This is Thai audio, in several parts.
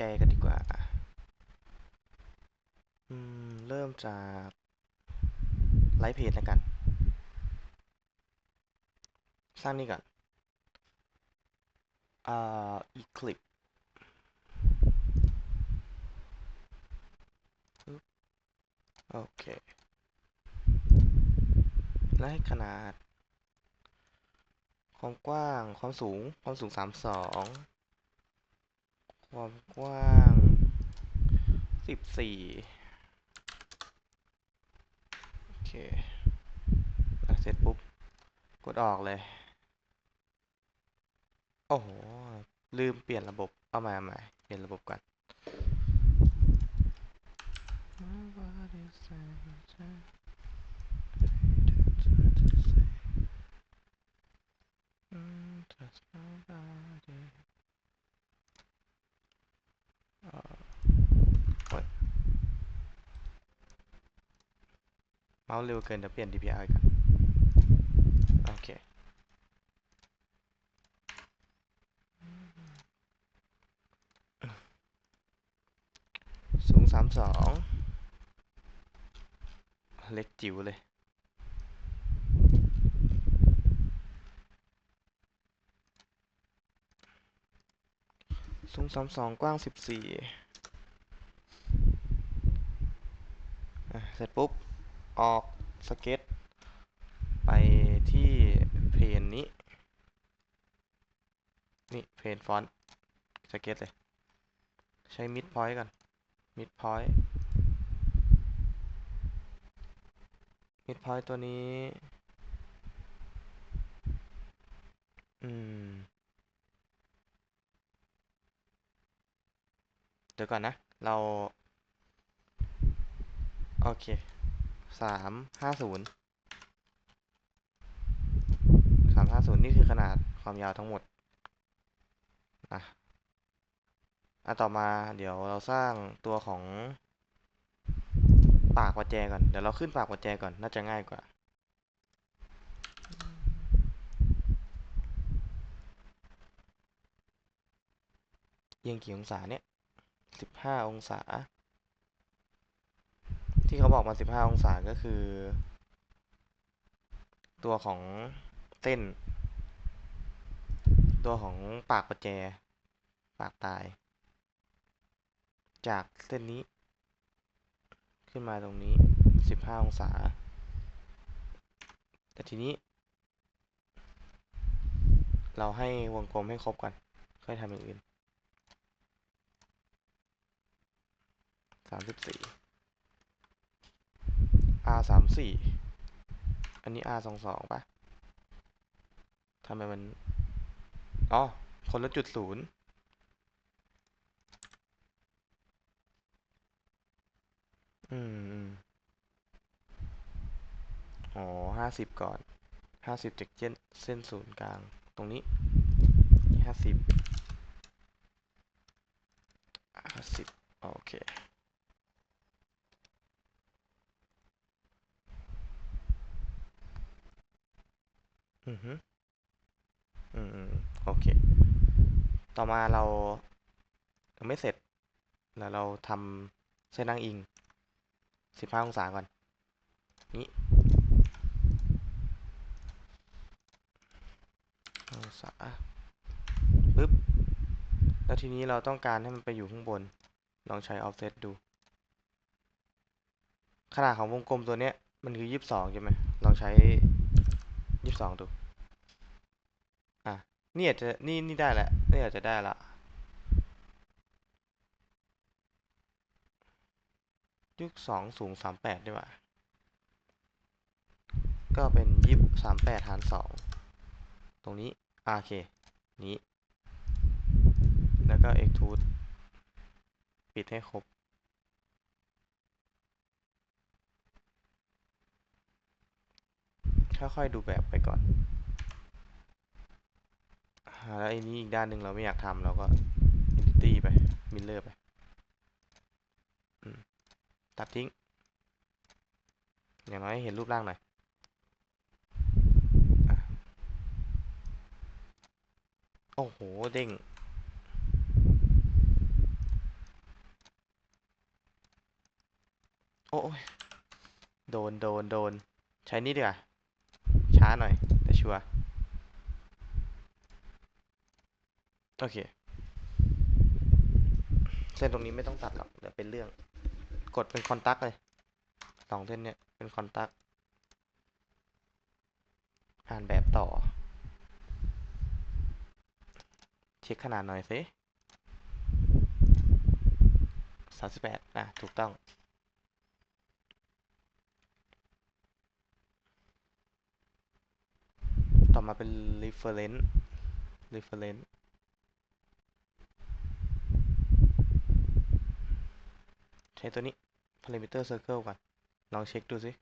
แจกันดีกว่า อืม เริ่มจากไลฟ์เพจแล้วกัน สร้างนี่ก่อน อ่า eclipse ปึ๊บโอเค และให้ขนาด ความกว้าง ความสูง ความสูงสามสอง ความกว้างสิบสี่โอเคเสร็จปุ๊บ กดออกเลย โอ้โห ลืมเปลี่ยนระบบ เอาใหม่เอาใหม่เปลี่ยนระบบก่อน Mm, trust nobody. เอ่อโอ๊ยเมาส์เร็วเกินเดี๋ยวเปลี่ยน DPI กันโอเคสูงสามสองเล็กจิ๋วเลย สูงสามสองกว้างสิบสี่เสร็จปุ๊บ ออกสเก็ต ไปที่เพนนี้ นี่เพนฟอนต์สเก็ตเลย ใช้มิดพอยต์ก่อนมิดพอยต์มิดพอยต์ตัวนี้ อืม ดี๋ยวก่อนนะ เรา โอเคสามห้าศูนย์สามห้าศูนย์นี่คือขนาดความยาวทั้งหมดอะอะต่อมาเดี๋ยวเราสร้างตัวของปากประแจก่อน เดี๋ยวเราขึ้นปากประแจก่อน น่าจะง่ายกว่า เอียงกี่องศาเนี่ย สิบห้าองศา ที่เขาบอกมาสิบห้าองศาก็คือ ตัวของเส้น ตัวของปากประแจ ปากตาย จากเส้นนี้ ขึ้นมาตรงนี้สิบห้าองศา แต่ทีนี้ เราให้วงกลมให้ครบก่อน ค่อยทำอย่างอื่น สามสิบสี่ R สามสี่อันนี้ R สองสองปะทำไมมัน อ๋อ คนละจุดศูนย์อืม อ๋อห้าสิบก่อน ห้าสิบจากเส้นเส้นศูนย์กลาง ตรงนี้ ห้าสิบห้าสิบโอเค ฮึอืมอืมโอเค ต่อมาเรายังไม่เสร็จ แล้วเราทำเส้นนั่งอิงสิบห้าองศาก่อน นี้องศาปึ๊บ แล้วทีนี้เราต้องการให้มันไปอยู่ข้างบน ลองใช้ offset ดู ขนาดของวงกลมตัวเนี้ย มันคือยี่สิบสองใช่ไหมลองใช้ยี่สิบสองดู นี่อาจจะนี่นี่ได้แหละนี่อาจจะได้ละยุคสองสูงสามแปดดีกว่า ก็เป็นยี่สามแปดหารสองตรงนี้อโอเค นี้ แล้วก็ extrude ปิดให้ครบ ค่อยๆดูแบบไปก่อน แล้วไอ้นี้อีกด้านหนึ่งเราไม่อยากทำเราก็ entity ไป mirror ไปตัดทิ้ง อย่างน้อยเห็นรูปร่างหน่อยโอ้โห เด้ง โอ้ย โดน โดน โดน ใช้นี่ดีกว่าช้าหน่อย แต่ชัวร์ โอเค เส้นตรงนี้ไม่ต้องตัดหรอกเดี๋ยวเป็นเรื่อง กดเป็นคอนตักเลยสองเส้นเนี่ยเป็นคอนตักอ่านแบบต่อ เช็คขนาดหน่อยสิสามสิบแปดอะ ถูกต้องต่อมาเป็น reference reference ใช้ตัวนี้ parameter circle ก่อน ลองเช็คดูสิ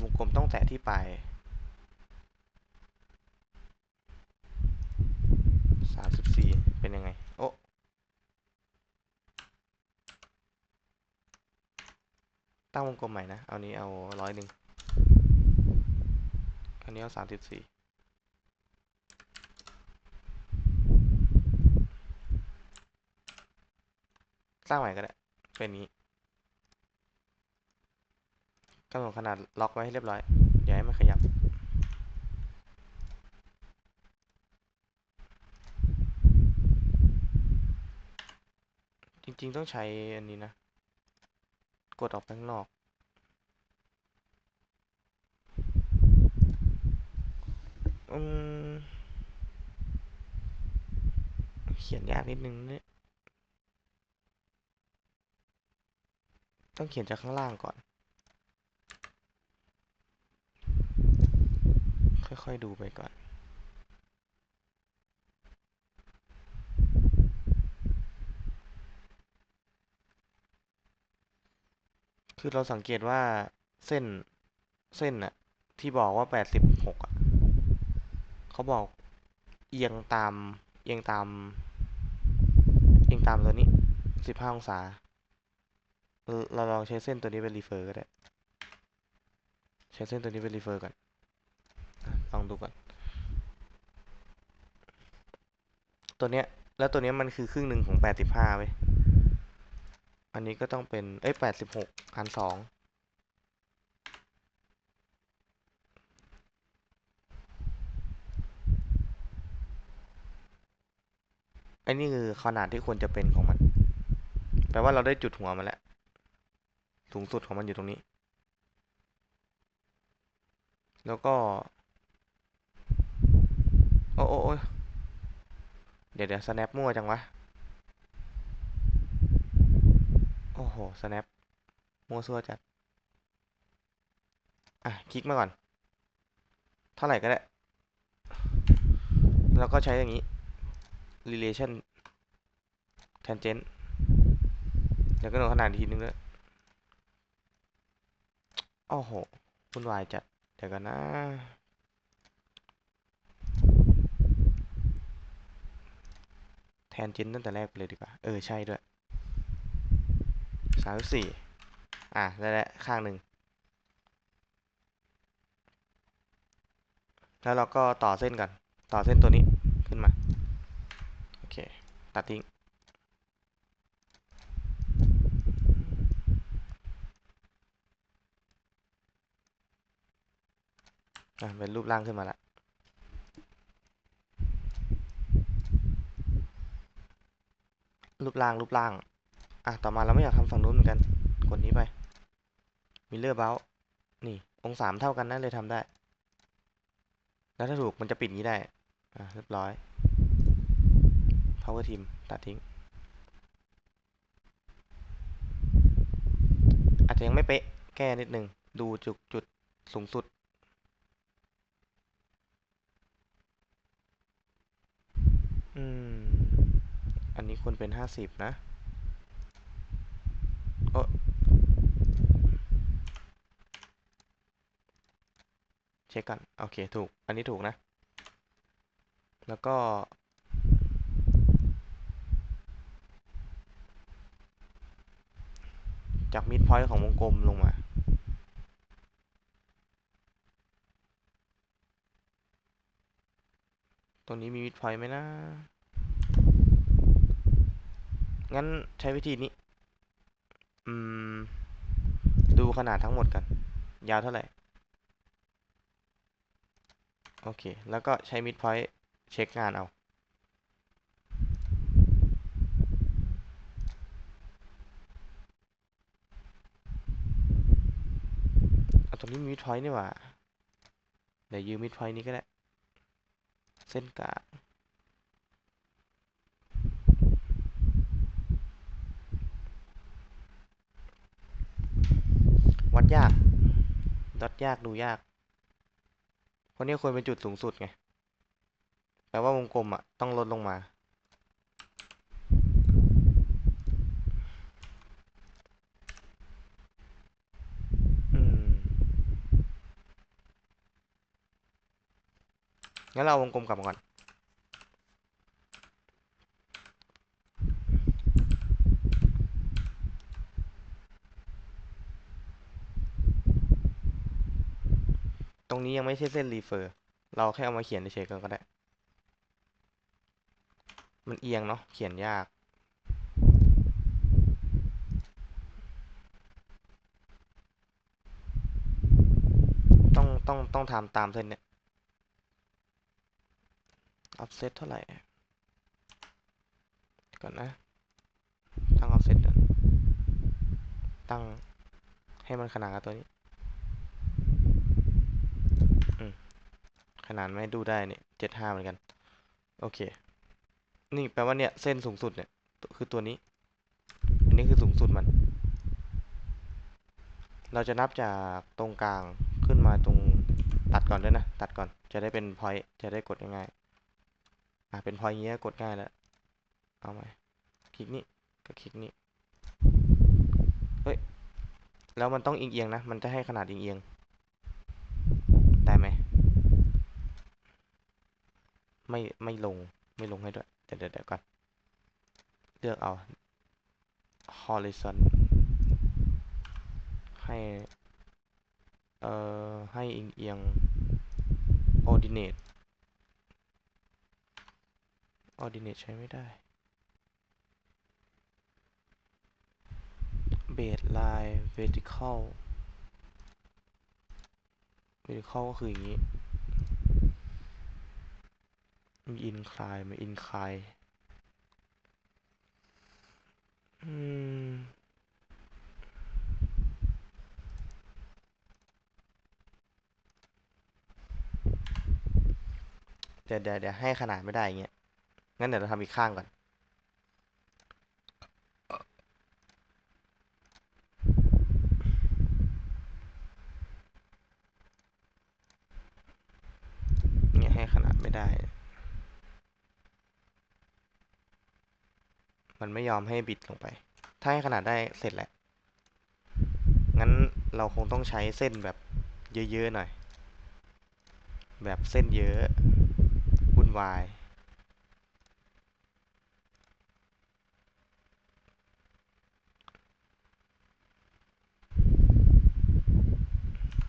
วงกลมต้องแตะที่ปลายสามสิบสี่เป็นยังไง โอ้ตั้งวงกลมใหม่นะ เอานี้เอาร้อยหนึ่ง อันนี้เอาสามสิบสี่ สร้างใหม่ก็ได้ เป็นนี้กำหนดขนาดล็อกไว้ให้เรียบร้อย อย่าให้มันขยับ จริงๆต้องใช้อันนี้นะ กดออกไปข้างนอกอืมเขียนยากนิดนึงเนี่ย ต้องเขียนจากข้างล่างก่อน ค่อยๆดูไปก่อนคือเราสังเกตว่าเส้นเส้นอะที่บอกว่าแปดสิบหกอะเขาบอกเอียงตามเอียงตาม เอียงตามตัวนี้สิบห้าองศา เราลองใช้เส้นตัวนี้เป็นรีเฟอร์ก็ได้ ใช้เส้นตัวนี้เป็นรีเฟอร์ก่อน ลองดูก่อน ตัวเนี้ย แล้วตัวเนี้ยมันคือครึ่งหนึ่งของแปดสิบห้าเว้ย อันนี้ก็ต้องเป็น เอ้ยแปดสิบหกหารสองอันนี้คือขนาดที่ควรจะเป็นของมัน แปลว่าเราได้จุดหัวมาแล้ว สูงสุดของมันอยู่ตรงนี้ แล้วก็ โอ้โอ้โอเดี๋ยวเดี๋ยว snap มั่วจังวะ โอ้โห snap มั่วซั่วจัด อะ คลิกมาก่อน เท่าไหร่ก็ได้ แล้วก็ใช้อย่างนี้ relation tangent เดี๋ยวก็หนขนาดทีนึงด้วย โอ้โหวุ่นวายจัด เดี๋ยวกันนะ แทนเจนตั้งแต่แรกไปเลยดีกว่า เออ ใช่ด้วยสามสี่อะ ได้แล้วข้างหนึ่ง แล้วเราก็ต่อเส้นก่อน ต่อเส้นตัวนี้ขึ้นมา โอเค ตัดทิ้ง เป็นรูปร่างขึ้นมาแล้วรูปร่างรูปร่าง อะ ต่อมาเราไม่อยากทำฝั่งนู้นเหมือนกัน กดนี้ไปมิเลอร์เบลนี่ องศาเท่ากันนั่นเลยทำได้ แล้วถ้าถูกมันจะปิดนี้ได้ อะ เรียบร้อย power team ตัดทิ้ง อาจจะยังไม่เป๊ะ แก้นิดนึง ดูจุดจุดสูงสุด อืม อันนี้ควรเป็นห้าสิบนะโอ้เช็คก่อนโอเค ถูก อันนี้ถูกนะ แล้วก็ จากมิดพอยต์ของวงกลมลงมา ตรงนี้มีมิดพอยต์ไหมนะ งั้นใช้วิธีนี้ อืม ดูขนาดทั้งหมดกัน ยาวเท่าไหร่ โอเค แล้วก็ใช้ midpoint เช็คงานเอาตรงนี้มี midpoint นี่หว่า เดี๋ยวยืม midpoint นี้ก็ได้ เส้นกลางวัดยากวัดยากดูยาก เพราะนี่ควรเป็นจุดสูงสุดไง แปลว่าวงกลมอะ ต้องลดลงมา อืม งั้นเราวงกลมกลับมาก่อน ตรงนี้ยังไม่ใช่เส้นรีเฟอร์ เราแค่เอามาเขียนเฉยๆก่อนก็ได้ มันเอียงเนาะ เขียนยากต้องต้องต้องทำตามเส้นเนี่ย offset เท่าไหร่ ก่อนนะ ตั้ง offset ก่อนตั้งให้มันขนานกับตัวนี้ขนาดไม่ดูได้เนี่ยเจ็ดห้าเหมือนกัน โอเค นี่แปลว่าเนี่ยเส้นสูงสุดเนี่ยคือตัวนี้ อันนี้คือสูงสุดมัน เราจะนับจากตรงกลางขึ้นมาตรงตัดก่อนด้วยนะ ตัดก่อนจะได้เป็น point จะได้กดง่ายๆ อะเป็น point อยเงี้ยกดง่ายแล้วเอาไหมคลิกนี้ก็คลิกนี้เฮ้ยแล้วมันต้องเอียงๆนะ มันจะให้ขนาดเอียงๆได้ไหมไม่ไม่ลงไม่ลงให้ด้วยเดี๋ยวเดี๋ยวก่อนเลือกเอา horizon ให้เอ่อให้เอียงเอียง ordinate ordinate ใช้ไม่ได้ baseline vertical vertical ก็คืออย่างนี้ มี incline มี incline อืมเดี๋ยวเดี๋ยวเดี๋ยวให้ขนาดไม่ได้อย่างเงี้ย งั้นเดี๋ยวเราทำอีกข้างก่อน เนี่ยให้ขนาดไม่ได้ มันไม่ยอมให้บิดลงไป ถ้าให้ขนาดได้เสร็จแหละ งั้นเราคงต้องใช้เส้นแบบเยอะ ๆ หน่อย แบบเส้นเยอะวุ่นวาย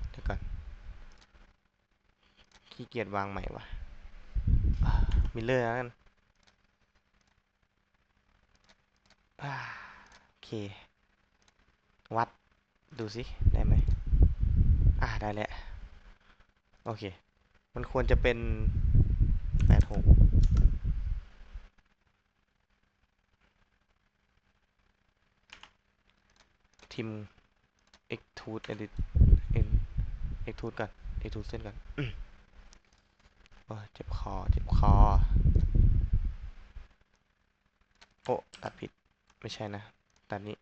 เดี๋ยวก่อน ขี้เกียจวางใหม่วะมิลเลอร์แล้วกันโอเค วัดดูสิ ได้ไหมอ่าได้แล้วโอเค มันควรจะเป็นแปดหกทิม extrude edit n extrude ก่อน extrude เส้นก่อน โอ้เจ็บคอ เจ็บคอ โอ้ตัดผิด ไม่ใช่นะตัดนี้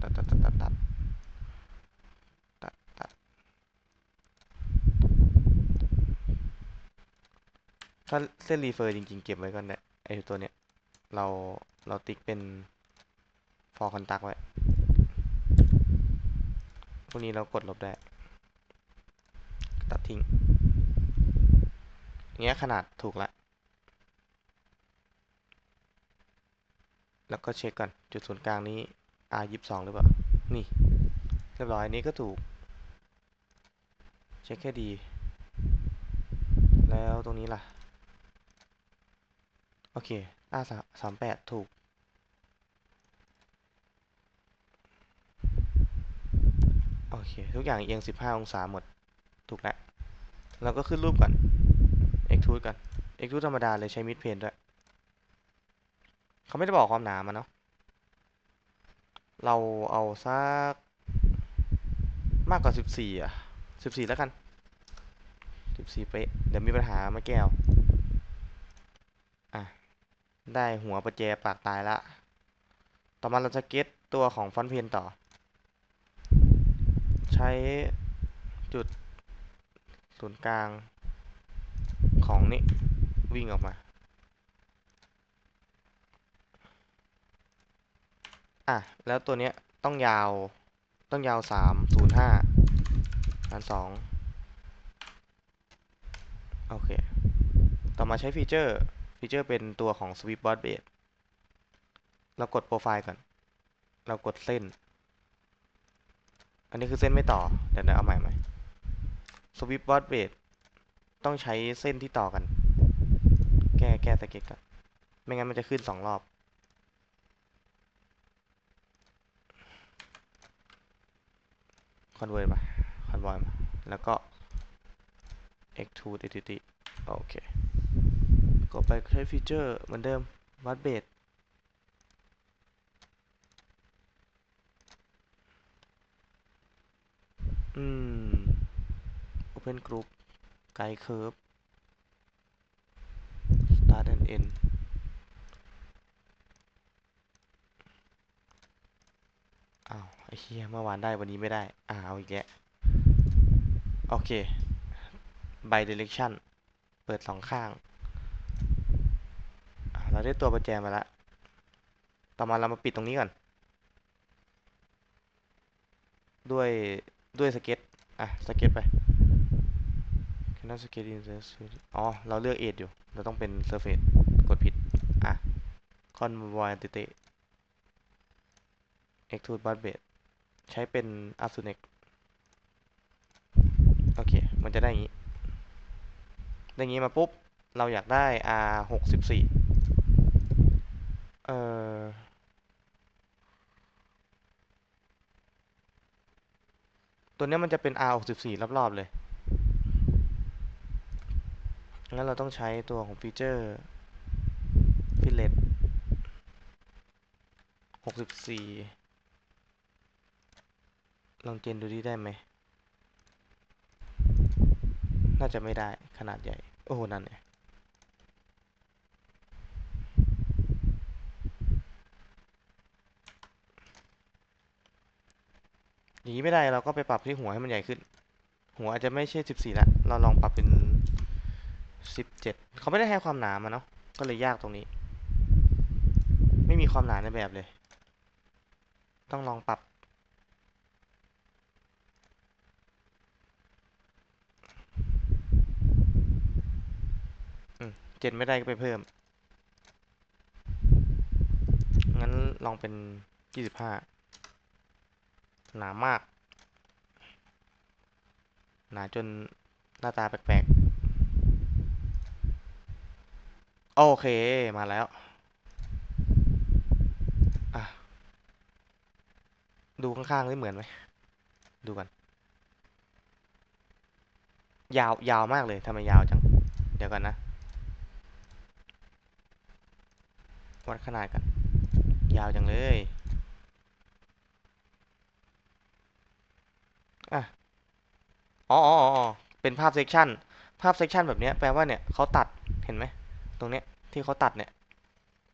ตัดตัดตัดตัดตัดตัดตัดถ้าเส้นรีเฟอร์จริง ๆ เก็บไว้ก่อนเนี่ยไอตัวเนี้ย เรา เราติ๊กเป็น for contact ไว้ พวกนี้เรากดลบได้ ทิ้งอย่างเงี้ยขนาดถูกละ แล้วก็เช็คก่อนจุดศูนย์กลางนี้ R ยี่สิบสองหรือเปล่า นี่ เรียบร้อยนี้ก็ถูก เช็คแค่ดี แล้วตรงนี้ล่ะ โอเค R สามสามแปดถูก โอเค ทุกอย่างเอียงสิบห้าองศาหมด ถูกแล้ว เราก็ขึ้นรูปก่อน extrude ก่อน extrude ธรรมดาเลยใช้ mid plane ด้วย เขาไม่ได้บอกความหนามาเนาะ เราเอาสักมากกว่าสิบสี่อะสิบสี่แล้วกันสิบสี่เป๊ะ เดี๋ยวมีปัญหามาแก้ว อะ ได้หัวประแจปากตายละ ต่อมาเราจะเก็ตตัวของฟอนเพนต่อ ใช้จุด ศูนย์กลางของนี่วิ่งออกมา อะ แล้วตัวเนี้ยต้องยาวต้องยาวสามศูนย์ห้าหารสองโอเค ต่อมาใช้ฟีเจอร์ ฟีเจอร์เป็นตัวของ Sweep Board Base เรากดโปรไฟล์ก่อน เรากดเส้น อันนี้คือเส้นไม่ต่อ เดี๋ยวนะเอาใหม่ใหม่ Sweep Board Base ต้องใช้เส้นที่ต่อกัน แก้แก้สเก็ตก่อนไม่งั้นมันจะขึ้นสองรอบ คอนเวอร์มาคอนวอยมา แล้วก็ x2 dtt โอเค ก็ไปใช้ฟีเจอร์เหมือนเดิมวัดเบสอืม open group guide curve start and end อ้าวไอ้เหี้ยเมื่อวานได้วันนี้ไม่ได้ อ้าวอีกแล้วโอเค by direction เปิดสองข้าง เราได้ตัวประแจมาแล้วต่อมาเรามาปิดตรงนี้ก่อน ด้วยด้วยสเก็ต อะ สเก็ตไป cannot skate in the surface อ๋อ เราเลือก edge อยู่ เราต้องเป็น surface กดผิด อะ convoy entity extrude bus base ใช้เป็น Asunex โอเค มันจะได้อย่างนี้ ได้อย่างนี้มาปุ๊บ เราอยากได้ R หกสิบสี่เอ่อตัวนี้มันจะเป็น R หกสิบสี่รอบๆเลย งั้นเราต้องใช้ตัวของฟีเจอร์ fillet หกสิบสี่ลองเจนดูดิได้ไหม น่าจะไม่ได้ขนาดใหญ่ โอ้โห นั่นเนี่ยอย่างนี้ไม่ได้เราก็ไปปรับที่หัวให้มันใหญ่ขึ้น หัวอาจจะไม่ใช่สิบสี่ละเราลองปรับเป็น สิบเจ็ดเขาไม่ได้ให้ความหนามาเนาะก็เลยยากตรงนี้ ไม่มีความหนาในแบบเลย ต้องลองปรับเจ็ดไม่ได้ก็ไปเพิ่ม งั้นลองเป็นยี่สิบห้าหนามาก หนาจนหน้าตาแปลกๆ โอเคมาแล้ว อะ ดูข้างๆได้เหมือนไหม ดูกัน ยาวยาวมากเลยทำไมยาวจัง เดี๋ยวก่อนนะ วัดขนาดกัน ยาวจังเลย อะ อ๋ออ๋อเป็นภาพเซกชันภาพเซกชันแบบนี้แปลว่าเนี่ยเขาตัด เห็นไหม รงเนี้ยที่เขาตัดเนี่ย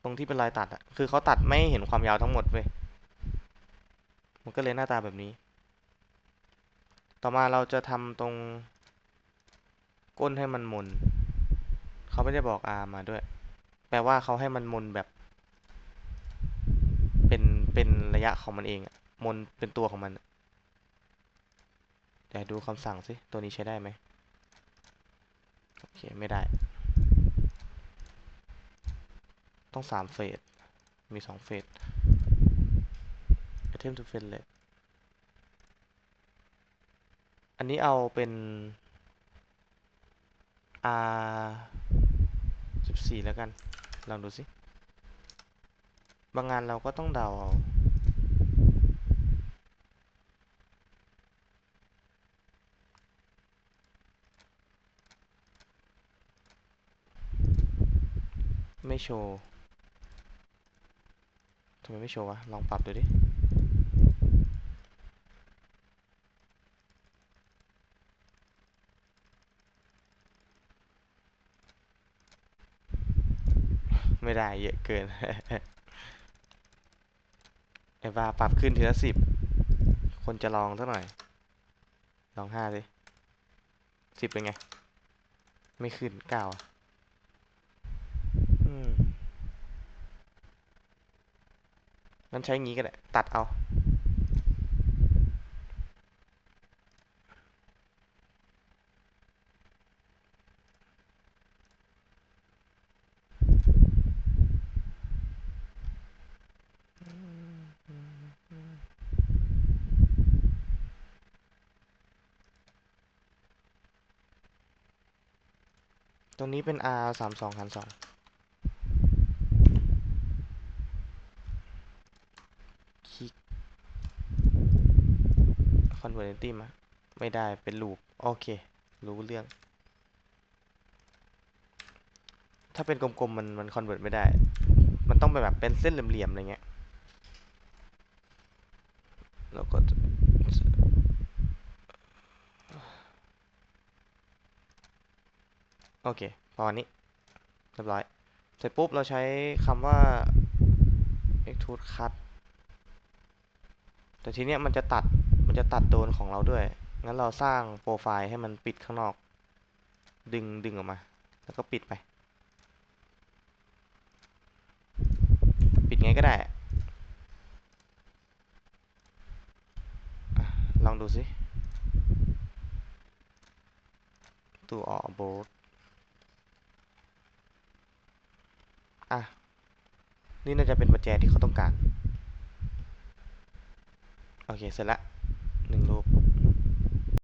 ตรงที่เป็นรอยตัดอะคือเขาตัดไม่เห็นความยาวทั้งหมดเว้ยมันก็เลยหน้าตาแบบนี้ ต่อมาเราจะทำตรงก้นให้มันมนเขาไม่ได้บอก R มาด้วย แปลว่าเขาให้มันมนแบบ เป็นเป็นระยะของมันเองอะมนเป็นตัวของมันเดี๋ยวดูคำสั่งสิตัวนี้ใช้ได้ไหมโอเค ไม่ได้ ต้องสามเฟส มีสองเฟส attempt to fillet อันนี้เอาเป็น R สิบสี่แล้วกัน ลองดูสิ บางงานเราก็ต้องเดาเอาไม่โชว์ำไมไม่โชว์วะ ลองปรับดูดิ ไม่ได้เยอะเกินไอ้บาปรับขึ้นทีละสิบ คนจะลองสักหน่อย ลองห้าสิสิบเป็นไง ไม่ขึ้นเก้าอะอืม งั้นใช้งี้ก็ได้ ตัดเอา ตรงนี้เป็น R สามสองหารสองคลิก converting มาไม่ได้เป็นลูปโอเค รู้เรื่อง ถ้าเป็นกลมๆมันมัน convert ไม่ได้ มันต้องเป็นแบบเป็นเส้นเหลี่ยมๆอะไรเงี้ยแล้วก็โอเคประมาณนี้เรียบร้อยเสร็จปุ๊บเราใช้คำว่า extrude cut แต่ทีเนี้ยมันจะตัด มันจะตัดโดนของเราด้วย งั้นเราสร้างโปรไฟล์ให้มันปิดข้างนอก ดึงดึงออกมา แล้วก็ปิดไป ปิดไงก็ได้ ลองดูสิตัวออกโบสอะ นี่น่าจะเป็นประแจที่เขาต้องการ โอเค เสร็จแล้ว